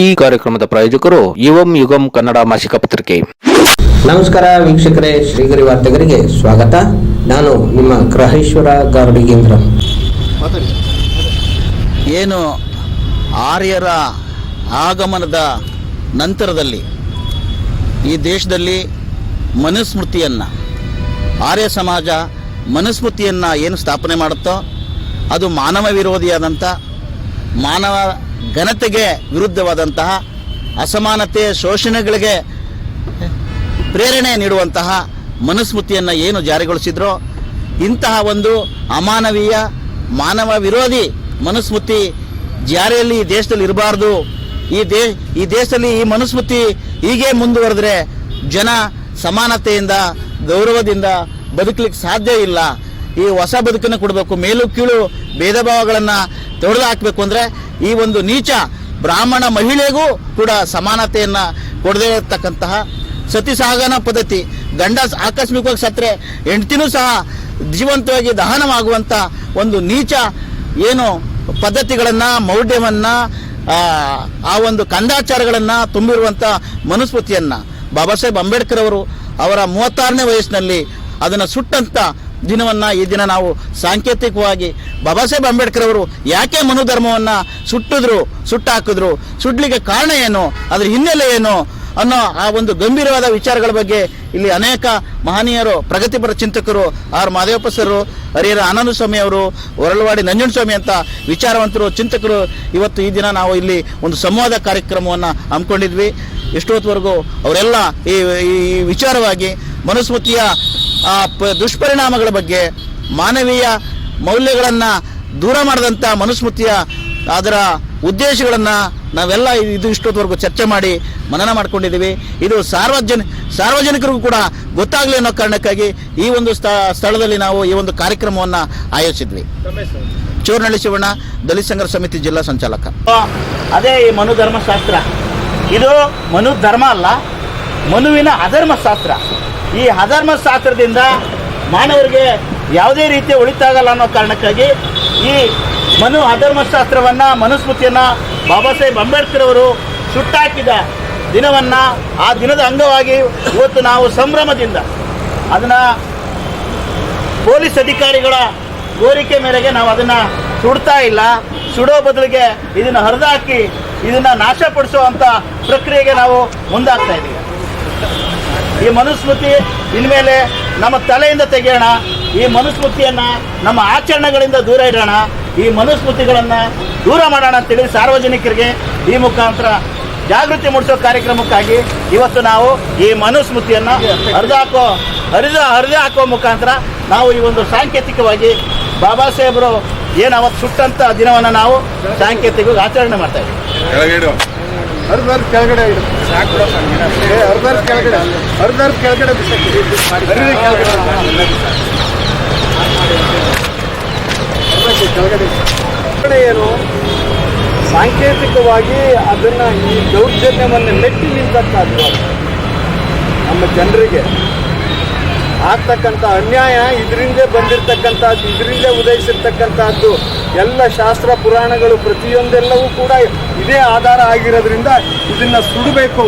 ಈ ಕಾರ್ಯಕ್ರಮದ ಪ್ರಾಯೋಜಕರು ಯುವಂ ಯುಗಂ ಕನ್ನಡ ಮಾಸಿಕ ಪತ್ರಿಕೆ. ನಮಸ್ಕಾರ ವೀಕ್ಷಕರೇ ಶ್ರೀಗರಿ ವಾರ್ತೆಗರಿಗೆ ಸ್ವಾಗತ. ನಾನು ನಿಮ್ಮ ಗ್ರಹೇಶ್ವರ ಗಾರ್ಡಿಗೇಂದ್ರ. ಏನು ಆರ್ಯರ ಆಗಮನದ ನಂತರದಲ್ಲಿ ಈ ದೇಶದಲ್ಲಿ ಮನುಸ್ಮೃತಿಯನ್ನು ಆರ್ಯ ಸಮಾಜ ಮನುಸ್ಮೃತಿಯನ್ನು ಏನು ಸ್ಥಾಪನೆ ಮಾಡುತ್ತೋ ಅದು ಮಾನವ ವಿರೋಧಿಯಾದಂಥ ಮಾನವ ಘನತೆಗೆ ವಿರುದ್ಧವಾದಂತಹ ಅಸಮಾನತೆ ಶೋಷಣೆಗಳಿಗೆ ಪ್ರೇರಣೆ ನೀಡುವಂತಹ ಮನುಸ್ಮೃತಿಯನ್ನು ಏನು ಜಾರಿಗೊಳಿಸಿದ್ರೋ ಇಂತಹ ಒಂದು ಅಮಾನವೀಯ ಮಾನವ ವಿರೋಧಿ ಮನುಸ್ಮೃತಿ ಜಾರಿಯಲ್ಲಿ ಈ ದೇಶದಲ್ಲಿ ಇರಬಾರ್ದು. ಈ ದೇ, ಈ ದೇಶದಲ್ಲಿ ಈ ಮನುಸ್ಮೃತಿ ಹೀಗೆ ಮುಂದುವರೆದ್ರೆ ಜನ ಸಮಾನತೆಯಿಂದ, ಗೌರವದಿಂದ ಬದುಕಲಿಕ್ಕೆ ಸಾಧ್ಯ ಇಲ್ಲ. ಈ ಹೊಸ ಬದುಕನ್ನು ಕೊಡಬೇಕು. ಮೇಲು ಕೀಳು ಭೇದ ಭಾವಗಳನ್ನು ತೊಡೆದು ಹಾಕಬೇಕು ಅಂದರೆ ಈ ಒಂದು ನೀಚ ಬ್ರಾಹ್ಮಣ ಮಹಿಳೆಗೂ ಕೂಡ ಸಮಾನತೆಯನ್ನು ಕೊಡದೇ ಇರತಕ್ಕಂತಹ ಸತಿ ಸಾಗನ ಪದ್ಧತಿ. ಗಂಡ ಆಕಸ್ಮಿಕವಾಗಿ ಸತ್ತರೆ, ಹೆಂಡ್ತಿನೂ ಸಹ ಜೀವಂತವಾಗಿ ದಹನವಾಗುವಂಥ ಒಂದು ನೀಚ ಏನು ಪದ್ಧತಿಗಳನ್ನು, ಮೌಢ್ಯವನ್ನು, ಆ ಒಂದು ಕಂದಾಚಾರಗಳನ್ನು ತುಂಬಿರುವಂಥ ಮನುಸ್ಮೃತಿಯನ್ನು. ಬಾಬಾ ಸಾಹೇಬ್ ಅಂಬೇಡ್ಕರ್ ಅವರು ಅವರ ಮೂವತ್ತಾರನೇ ವಯಸ್ಸಿನಲ್ಲಿ ಅದನ್ನು ಸುಟ್ಟಂಥ ದಿನವನ್ನು ಈ ದಿನ ನಾವು ಸಾಂಕೇತಿಕವಾಗಿ ಬಾಬಾ ಸಾಹೇಬ್ ಅಂಬೇಡ್ಕರ್ ಅವರು ಯಾಕೆ ಮನುಧರ್ಮವನ್ನು ಸುಟ್ಟಿದ್ರು, ಸುಟ್ಟಾಕಿದ್ರು, ಸುಡ್ಲಿಕ್ಕೆ ಕಾರಣ ಏನು, ಅದರ ಹಿನ್ನೆಲೆ ಏನು ಅನ್ನೋ ಆ ಒಂದು ಗಂಭೀರವಾದ ವಿಚಾರಗಳ ಬಗ್ಗೆ ಇಲ್ಲಿ ಅನೇಕ ಮಹನೀಯರು, ಪ್ರಗತಿಪರ ಚಿಂತಕರು, ಆರ್ ಮಾದೇವಪ್ಪ ಸರ್ ಹರಿಹರ ಆನಂದ ಸ್ವಾಮಿ ಅವರು, ಹೊರಳವಾಡಿ ನಂಜನಸ್ವಾಮಿ ಅಂತ ವಿಚಾರವಂತರು, ಚಿಂತಕರು ಇವತ್ತು ಈ ದಿನ ನಾವು ಇಲ್ಲಿ ಒಂದು ಸಂವಾದ ಕಾರ್ಯಕ್ರಮವನ್ನು ಹಮ್ಮಿಕೊಂಡಿದ್ವಿ. ಎಷ್ಟೊತ್ತವರೆಗೂ ಅವರೆಲ್ಲ ಈ ವಿಚಾರವಾಗಿ ಮನುಸ್ಮೃತಿಯ ದುಷ್ಪರಿಣಾಮಗಳ ಬಗ್ಗೆ ಮಾನವೀಯ ಮೌಲ್ಯಗಳನ್ನು ದೂರ ಮಾಡಿದಂಥ ಮನುಸ್ಮೃತಿಯ ಅದರ ಉದ್ದೇಶಗಳನ್ನು ನಾವೆಲ್ಲ ಇದು ಇಷ್ಟೊತ್ತವರೆಗೂ ಚರ್ಚೆ ಮಾಡಿ ಮನನ ಮಾಡ್ಕೊಂಡಿದ್ದೀವಿ. ಇದು ಸಾರ್ವಜನ ಸಾರ್ವಜನಿಕರಿಗೂ ಕೂಡ ಗೊತ್ತಾಗಲಿ ಅನ್ನೋ ಕಾರಣಕ್ಕಾಗಿ ಈ ಒಂದು ಸ್ಥ- ಸ್ಥಳದಲ್ಲಿ ನಾವು ಈ ಒಂದು ಕಾರ್ಯಕ್ರಮವನ್ನು ಆಯೋಜಿಸಿದ್ವಿ. ಚೂರ್ನಳ್ಳಿ ಶಿವಣ್ಣ, ದಲಿತ ಸಂಘರ್ಷ ಸಮಿತಿ ಜಿಲ್ಲಾ ಸಂಚಾಲಕ. ಅದೇ ಈ ಮನುಧರ್ಮಶಾಸ್ತ್ರ ಇದು ಮನುಧರ್ಮ ಅಲ್ಲ, ಮನುವಿನ ಅಧರ್ಮಶಾಸ್ತ್ರ ಈ ಅಧರ್ಮಶಾಸ್ತ್ರದಿಂದ ಮಾನವರಿಗೆ ಯಾವುದೇ ರೀತಿಯ ಉಳಿತಾಗಲ್ಲ ಅನ್ನೋ ಕಾರಣಕ್ಕಾಗಿ ಈ ಮನು ಅಧರ್ಮಶಾಸ್ತ್ರವನ್ನು ಮನುಸ್ಮೃತಿಯನ್ನು ಬಾಬಾ ಸಾಹೇಬ್ ಅಂಬೇಡ್ಕರ್ ಅವರು ಸುಟ್ಟಾಕಿದ ದಿನವನ್ನು ಆ ದಿನದ ಅಂಗವಾಗಿ ಇವತ್ತು ನಾವು ಸಂಭ್ರಮದಿಂದ ಅದನ್ನು ಪೊಲೀಸ್ ಅಧಿಕಾರಿಗಳ ಕೋರಿಕೆ ಮೇರೆಗೆ ನಾವು ಅದನ್ನು ಸುಡ್ತಾ ಇಲ್ಲ. ಸುಡೋ ಬದಲಿಗೆ ಇದನ್ನು ಹರಿದಾಕಿ ಇದನ್ನು ನಾಶಪಡಿಸುವಂಥ ಪ್ರಕ್ರಿಯೆಗೆ ನಾವು ಮುಂದಾಗ್ತಾ ಇದ್ದೀವಿ ಈ ಮನುಸ್ಮೃತಿ ಇನ್ಮೇಲೆ ನಮ್ಮ ತಲೆಯಿಂದ ತೆಗೆಯೋಣ. ಈ ಮನುಸ್ಮೃತಿಯನ್ನು ನಮ್ಮ ಆಚರಣೆಗಳಿಂದ ದೂರ ಇಡೋಣ. ಈ ಮನುಸ್ಮೃತಿಗಳನ್ನು ದೂರ ಮಾಡೋಣ ಅಂತೇಳಿ ಸಾರ್ವಜನಿಕರಿಗೆ ಈ ಮುಖಾಂತರ ಜಾಗೃತಿ ಮೂಡಿಸೋ ಕಾರ್ಯಕ್ರಮಕ್ಕಾಗಿ ಇವತ್ತು ನಾವು ಈ ಮನುಸ್ಮೃತಿಯನ್ನು ಹರಿದು ಹರಿದ ಹರಿದು ಹಾಕೋ ಮುಖಾಂತರ ನಾವು ಈ ಒಂದು ಸಾಂಕೇತಿಕವಾಗಿ ಬಾಬಾ ಸಾಹೇಬರು ಏನು ಅವತ್ತು ಸುಟ್ಟಂಥ ದಿನವನ್ನು ನಾವು ಸಾಂಕೇತಿಕವಾಗಿ ಆಚರಣೆ ಮಾಡ್ತಾ ಇದ್ದೀವಿ. ಅರ್ಧ ಕೆಳಗಡೆ ಇಡು. ಏ, ಅರ್ಧ ಕೆಳಗಡೆ. ಅರ್ಧ ಕೆಳಗಡೆ ಕೆಳಗಡೆ ಕೆಳಗಡೆ ಏನು? ಸಾಂಕೇತಿಕವಾಗಿ ಅದನ್ನ ಈ ದೌರ್ಜನ್ಯವನ್ನು ಮೆಟ್ಟಿ ನಿಂತಕ್ಕಾಗ ನಮ್ಮ ಜನರಿಗೆ ಆಗ್ತಕ್ಕಂಥ ಅನ್ಯಾಯ ಇದರಿಂದ ಬಂದಿರತಕ್ಕಂಥದ್ದು, ಇದರಿಂದ ಉದಯಿಸಿರ್ತಕ್ಕಂಥದ್ದು, ಎಲ್ಲ ಶಾಸ್ತ್ರ ಪುರಾಣಗಳು ಪ್ರತಿಯೊಂದೆಲ್ಲವೂ ಕೂಡ ಇದೇ ಆಧಾರ ಆಗಿರೋದ್ರಿಂದ ಇದನ್ನು ಸುಡಬೇಕು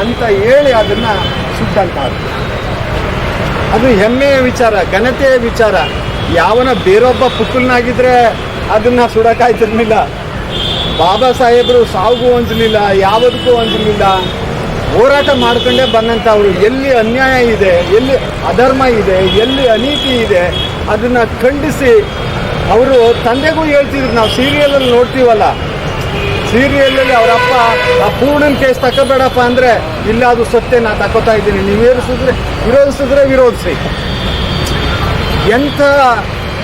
ಅಂತ ಹೇಳಿ ಅದನ್ನು ಸುಟ್ಟಂತಹದ್ದು ಅದು ಹೆಮ್ಮೆಯ ವಿಚಾರ, ಘನತೆಯ ವಿಚಾರ. ಯಾವನ ಬೇರೊಬ್ಬ ಪುಕ್ಕಲ್ನಾಗಿದ್ರೆ ಅದನ್ನು ಸುಡೋಕ್ಕಾಯ್ತಿರ್ಲಿಲ್ಲ. ಬಾಬಾ ಸಾಹೇಬರು ಸಾವಿಗೂ ಅಂಜಲಿಲ್ಲ ಯಾವುದಕ್ಕೂ ಅಂಜಲಿಲ್ಲ ಹೋರಾಟ ಮಾಡ್ಕೊಂಡೇ ಅವರು. ಎಲ್ಲಿ ಅನ್ಯಾಯ ಇದೆ, ಎಲ್ಲಿ ಅಧರ್ಮ ಇದೆ, ಎಲ್ಲಿ ಅನೀತಿ ಇದೆ, ಅದನ್ನು ಖಂಡಿಸಿ ಅವರು ತಂದೆಗೂ ಹೇಳ್ತಿದ್ರು. ನಾವು ಸೀರಿಯಲಲ್ಲಿ ನೋಡ್ತೀವಲ್ಲ. ಸೀರಿಯಲಲ್ಲಿ ಅವರಪ್ಪ ಆ ಪೂರ್ಣನ್ ಕೇಸ್ ತಗೋಬೇಡಪ್ಪ ಅಂದರೆ, ಇಲ್ಲ, ಅದು ಸತ್ಯ, ನಾ ತಗೋತಾ ಇದ್ದೀನಿ. ನೀವು ಏರಿಸಿದ್ರೆ ವಿರೋಧಿಸಿದ್ರೆ ವಿರೋಧಿಸಿ. ಎಂಥ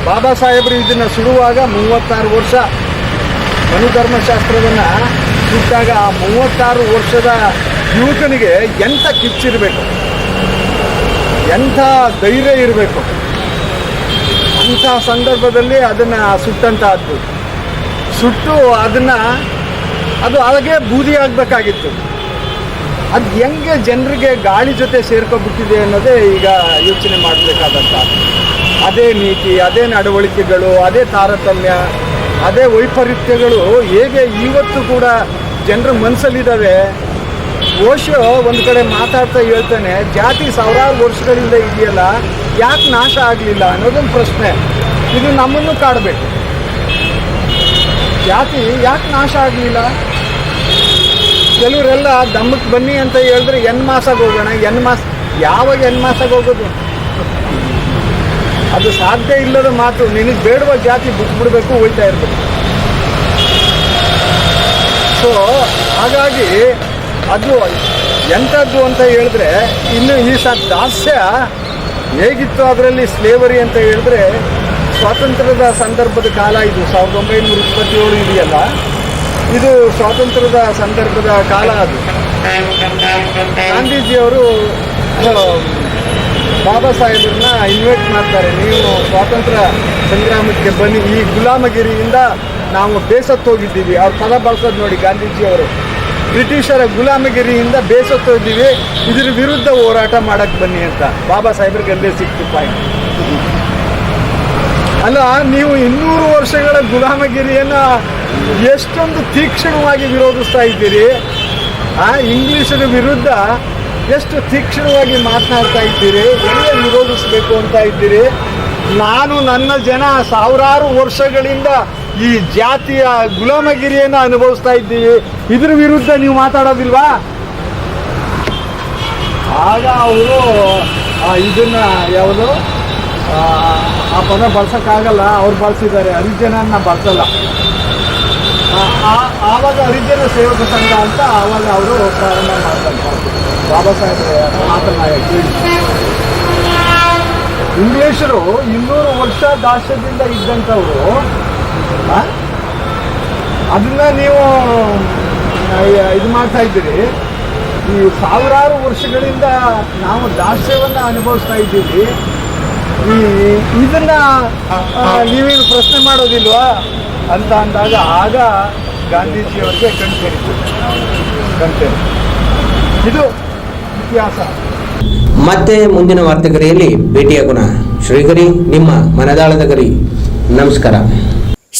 ಬಾಬಾ ಸಾಹೇಬರು ಇದನ್ನು ಸುಡುವಾಗ ಮೂವತ್ತಾರು ವರ್ಷ ಮನುಧರ್ಮಶಾಸ್ತ್ರವನ್ನು ಸುಟ್ಟಾಗ ಆ ಮೂವತ್ತಾರು ವರ್ಷದ ಯುವಕನಿಗೆ ಎಂಥ ಕಿಚ್ಚಿರಬೇಕು ಎಂಥ ಧೈರ್ಯ ಇರಬೇಕು? ಅಂಥ ಸಂದರ್ಭದಲ್ಲಿ ಅದನ್ನು ಸುಟ್ಟಂತಹದ್ದು ಸುಟ್ಟು ಅದನ್ನು ಅದು ಹಾಗೆ ಬೂದಿ ಆಗಬೇಕಾಗಿತ್ತು. ಅದು ಹೆಂಗೆ ಜನರಿಗೆ ಗಾಳಿ ಜೊತೆ ಸೇರ್ಕೊಬಿಟ್ಟಿದೆ ಅನ್ನೋದೇ ಈಗ ಯೋಚನೆ ಮಾಡಬೇಕಾದಂಥ ಅದೇ ನೀತಿ, ಅದೇ ನಡವಳಿಕೆಗಳು, ಅದೇ ತಾರತಮ್ಯ, ಅದೇ ವೈಪರೀತ್ಯಗಳು ಹೇಗೆ ಇವತ್ತು ಕೂಡ ಜನರ ಮನಸ್ಸಲ್ಲಿದ್ದಾವೆ ಓಶೋ ಒಂದು ಕಡೆ ಮಾತಾಡ್ತಾ ಹೇಳ್ತಾನೆ, ಜಾತಿ ಸಾವಿರಾರು ವರ್ಷಗಳಿಂದ ಇದೆಯಲ್ಲ, ಯಾಕೆ ನಾಶ ಆಗಲಿಲ್ಲ ಅನ್ನೋದೊಂದು ಪ್ರಶ್ನೆ. ಇದು ನಮ್ಮನ್ನು ಕಾಡಬೇಕು. ಜಾತಿ ಯಾಕೆ ನಾಶ ಆಗಲಿಲ್ಲ? ಕೆಲವರೆಲ್ಲ ದಮ್ಮಕ್ಕೆ ಬನ್ನಿ ಅಂತ ಹೇಳಿದ್ರೆ ಎನ್ ಮಾಸಾಗ ಹೋಗೋಣ, ಎನ್ ಮಾಸ, ಯಾವಾಗ ಎನ್ ಮಾಸಾಗ ಹೋಗೋದು? ಅದು ಸಾಧ್ಯ ಇಲ್ಲದ ಮಾತು, ನಿನಗೆ ಬೇಡುವ ಜಾತಿ ಬಿಟ್ಬಿಡ್ಬೇಕು ಹೋಯ್ತಾ ಇರಬೇಕು. ಸೊ ಹಾಗಾಗಿ ಅದು ಎಂಥದ್ದು ಅಂತ ಹೇಳಿದ್ರೆ ಇನ್ನು ಈ ಸ ದಾಸ್ಯ ಹೇಗಿತ್ತು ಅದರಲ್ಲಿ ಸ್ಲೇವರಿ ಅಂತ ಹೇಳಿದ್ರೆ ಸ್ವಾತಂತ್ರ್ಯದ ಸಂದರ್ಭದ ಕಾಲ ಇದು, ಸಾವಿರದ ಒಂಬೈನೂರ ಇಪ್ಪತ್ತೇಳು ಇದೆಯಲ್ಲ? ಇದು ಸ್ವಾತಂತ್ರ್ಯದ ಸಂದರ್ಭದ ಕಾಲ ಅದು. ಗಾಂಧೀಜಿಯವರು ಬಾಬಾ ಸಾಹೇಬ್ರನ್ನ ಇನ್ವೈಟ್ ಮಾಡ್ತಾರೆ. ನೀವು ಸ್ವಾತಂತ್ರ್ಯ ಸಂಗ್ರಾಮಕ್ಕೆ ಬನ್ನಿ. ಈ ಗುಲಾಮಗಿರಿಯಿಂದ ನಾವು ಬೇಸತ್ತೋಗಿದ್ದೀವಿ. ಅವ್ರ ಪದ ಬಳಸೋದು ನೋಡಿ ಗಾಂಧೀಜಿಯವರು. ಬ್ರಿಟಿಷರ ಗುಲಾಮಗಿರಿಯಿಂದ ಇದ್ದೀವಿ. ಇದ್ರ ವಿರುದ್ಧ ಹೋರಾಟ ಮಾಡಕ್ಕೆ ಬನ್ನಿ ಅಂತ. ಬಾಬಾ ಸಾಹೇಬ್ರಿಗೆ ಅಲ್ಲೇ ಸಿಕ್ತು ಪಾಯಿಂಟ್. ಅಲ್ಲ, ನೀವು ಇನ್ನೂರು ವರ್ಷಗಳ ಗುಲಾಮಗಿರಿಯನ್ನ ಎಷ್ಟೊಂದು ತೀಕ್ಷ್ಣವಾಗಿ ವಿರೋಧಿಸ್ತಾ ಇದ್ದೀರಿ? ಆ ಇಂಗ್ಲಿಷರ ವಿರುದ್ಧ ಎಷ್ಟು ತೀಕ್ಷ್ಣವಾಗಿ ಮಾತನಾಡ್ತಾ ಇದ್ದೀರಿ? ಎಲ್ಲ ವಿರೋಧಿಸಬೇಕು ಅಂತ ಇದ್ದೀರಿ? ನಾನು ನನ್ನ ಜನ ಸಾವಿರಾರು ವರ್ಷಗಳಿಂದ ಈ ಜಾತಿಯ ಗುಲಾಮಗಿರಿಯನ್ನು ಅನುಭವಿಸ್ತಾ ಇದ್ದೀವಿ. ಇದ್ರ ವಿರುದ್ಧ ನೀವು ಮಾತಾಡೋದಿಲ್ವಾ? ಆಗ ಅವರು ಇದನ್ನ ಯಾವುದು? ಆ, ಪದ ಬಳಸೋಕ್ಕಾಗಲ್ಲ. ಅವ್ರು ಬಳಸಿದ್ದಾರೆ. ಹರಿಜನನ್ನ ಬಳಸಲ್ಲ. ಆವಾಗ ಹರಿಜನ ಸೇವಕ ಸಂಘ ಅಂತ ಆವಾಗ ಅವರು ಪ್ರಾರಂಭ ಮಾಡ್ತಾರೆ. ಬಾಬಾ ಸಾಹೇಬ್ ಮಾತನಾಡಿ ಇಂಗ್ಲೀಷರು ಇನ್ನೂರು ವರ್ಷ ದಾಸ್ಯದಿಂದ ಇದ್ದಂಥವ್ರು ಅದನ್ನ ನೀವು ಇದು ಮಾಡ್ತಾ ಇದ್ದೀರಿ. ಈ ಸಾವಿರಾರು ವರ್ಷಗಳಿಂದ ನಾವು ದಾಸ್ಯವನ್ನ ಅನುಭವಿಸ್ತಾ ಇದ್ದೀವಿ. ಈ, ಇದನ್ನ ನೀವೇನು ಪ್ರಶ್ನೆ ಮಾಡೋದಿಲ್ವಾ? ಅಂತ ಅಂದಾಗ ಆಗ ಗಾಂಧೀಜಿಯವರಿಗೆ ಕಣ್ತೇರಿತು ಕಣ್ತೇರಿ ಇದು ಇತಿಹಾಸ. ಮತ್ತೆ ಮುಂದಿನ ವಾರ್ತೆಗರಿಯಲ್ಲಿ ಭೇಟಿಯಾಗೋಣ. ಶ್ರೀಗರಿ ನಿಮ್ಮ ಮನದಾಳದ ಗರಿ. ನಮಸ್ಕಾರ.